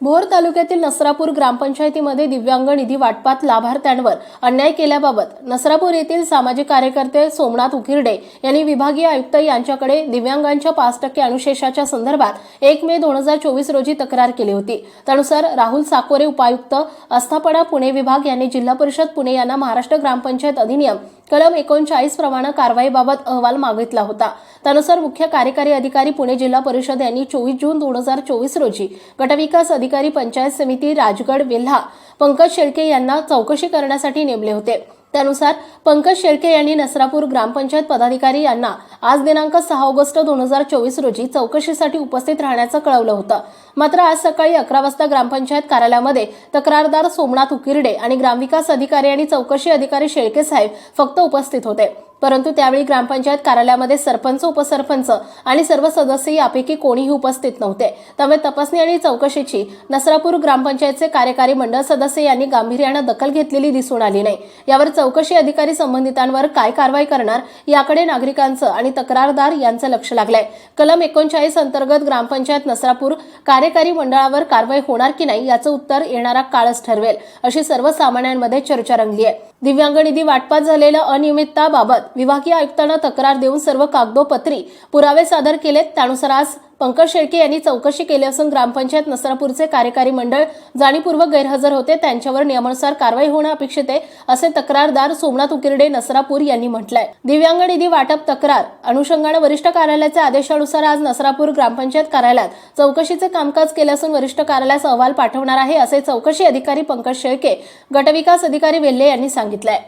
भोर तालुक्यातील नसरापूर ग्रामपंचायतीमध्ये दिव्यांग निधी वाटपात लाभार्थ्यांवर अन्याय केल्याबाबत नसरापूर येथील सामाजिक कार्यकर्ते सोमनाथ उकिरडे यांनी विभागीय आयुक्त यांच्याकडे दिव्यांगांच्या पाच टक्के अनुशेषाच्या संदर्भात एक मे दोन हजार चोवीस रोजी तक्रार केली होती. त्यानुसार राहुल साकोरे उपायुक्त आस्थापना पुणे विभाग यांनी जिल्हा परिषद पुणे यांना महाराष्ट्र ग्रामपंचायत अधिनियम कलम एकोणचाळीस प्रमाणे कारवाईबाबत अहवाल मागितला होता. त्यानुसार मुख्य कार्यकारी अधिकारी पुणे जिल्हा परिषद यांनी चोवीस जून दोन हजार चोवीस रोजी गटविकास अधिकारी पंचायत समिती राजगड वेल्हा पंकज शेळके यांना चौकशी करण्यासाठी नेमले होते. त्यानुसार पंकज शेळके यांनी नसरापूर ग्रामपंचायत पदाधिकारी यांना आज दिनांक सहा ऑगस्ट दोन हजार चोवीस रोजी चौकशीसाठी उपस्थित राहण्याचं कळवलं होतं. मात्र आज सकाळी अकरा वाजता ग्रामपंचायत कार्यालयामध्ये तक्रारदार सोमनाथ उकिरडे आणि ग्रामविकास अधिकारी आणि चौकशी अधिकारी शेळके साहेब फक्त उपस्थित होते. परंतु त्यावेळी ग्रामपंचायत कार्यालयामध्ये सरपंच उपसरपंच आणि सर्व सदस्य यापैकी कोणीही उपस्थित नव्हते. त्यामुळे तपासणी आणि चौकशीची नसरापूर ग्रामपंचायतचे कार्यकारी मंडळ सदस्य यांनी गांभीर्यानं दखल घेतलेली दिसून आली नाही. यावर चौकशी अधिकारी संबंधितांवर काय कारवाई करणार याकडे नागरिकांचं आणि तक्रारदार यांचं लक्ष लागलंय. कलम एकोणचाळीस अंतर्गत ग्रामपंचायत नसरापूर कार्यकारी मंडळावर कारवाई होणार की नाही याचं उत्तर येणारा काळच ठरवेल अशी सर्वसामान्यांमध्ये चर्चा रंगली आहे दिव्यांग निधी वाटपात झालेल्या अनियमितताबाबत विभागीय आयुक्तांना तक्रार देऊन सर्व कागदोपत्री पुरावे सादर केलेत त्यानुसार आज पंकज शेळके यांनी चौकशी केली असून ग्रामपंचायत नसरापूरचे कार्यकारी मंडळ जाणीपूर्वक गैरहजर होते. त्यांच्यावर नियमानुसार कारवाई होणं अपेक्षित आहे असे तक्रारदार सोमनाथ उकिरडे नसरापूर यांनी म्हटलंय. दिव्यांग निधी वाटप तक्रार अनुषंगानं वरिष्ठ कार्यालयाच्या आदेशानुसार आज नसरापूर ग्रामपंचायत कार्यालयात चौकशीचे कामकाज केले असून वरिष्ठ कार्यालयास अहवाल पाठवणार आहे असे चौकशी अधिकारी पंकज शेळके गटविकास अधिकारी वेल्हे यांनी सांगितलंय.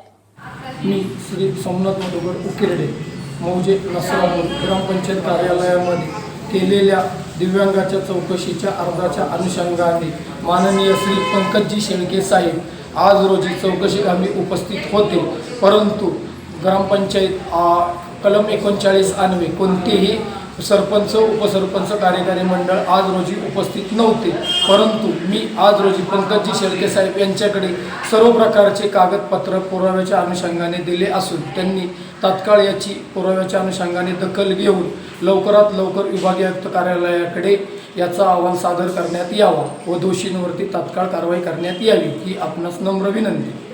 मी श्री सोमनाथ मधुकर उकिरडे मौजे नसरापूर ग्रामपंचायत कार्यालयामध्ये केलेल्या दिव्यांगाच्या चौकशीच्या अर्जाच्या अनुषंगाने माननीय श्री पंकजजी शेळके साहेब आज रोजी चौकशी आम्ही उपस्थित होते. परंतु ग्रामपंचायत कलम एकोणचाळीस अन्वे कोणतेही सरपंच उपसरपंच कार्यकारी मंडळ आज रोजी उपस्थित नव्हते. परंतु मी आज रोजी पंकजी शेळके साहेब यांच्याकडे सर्व प्रकारचे कागदपत्र पुराव्याच्या अनुषंगाने दिले असून त्यांनी तात्काळ याची पुराव्याच्या अनुषंगाने दखल घेऊन लवकरात लवकर विभागीय आयुक्त कार्यालयाकडे याचा अहवाल सादर करण्यात यावा व दोषींवरती तात्काळ कारवाई करण्यात यावी ही आपणास नम्र विनंती.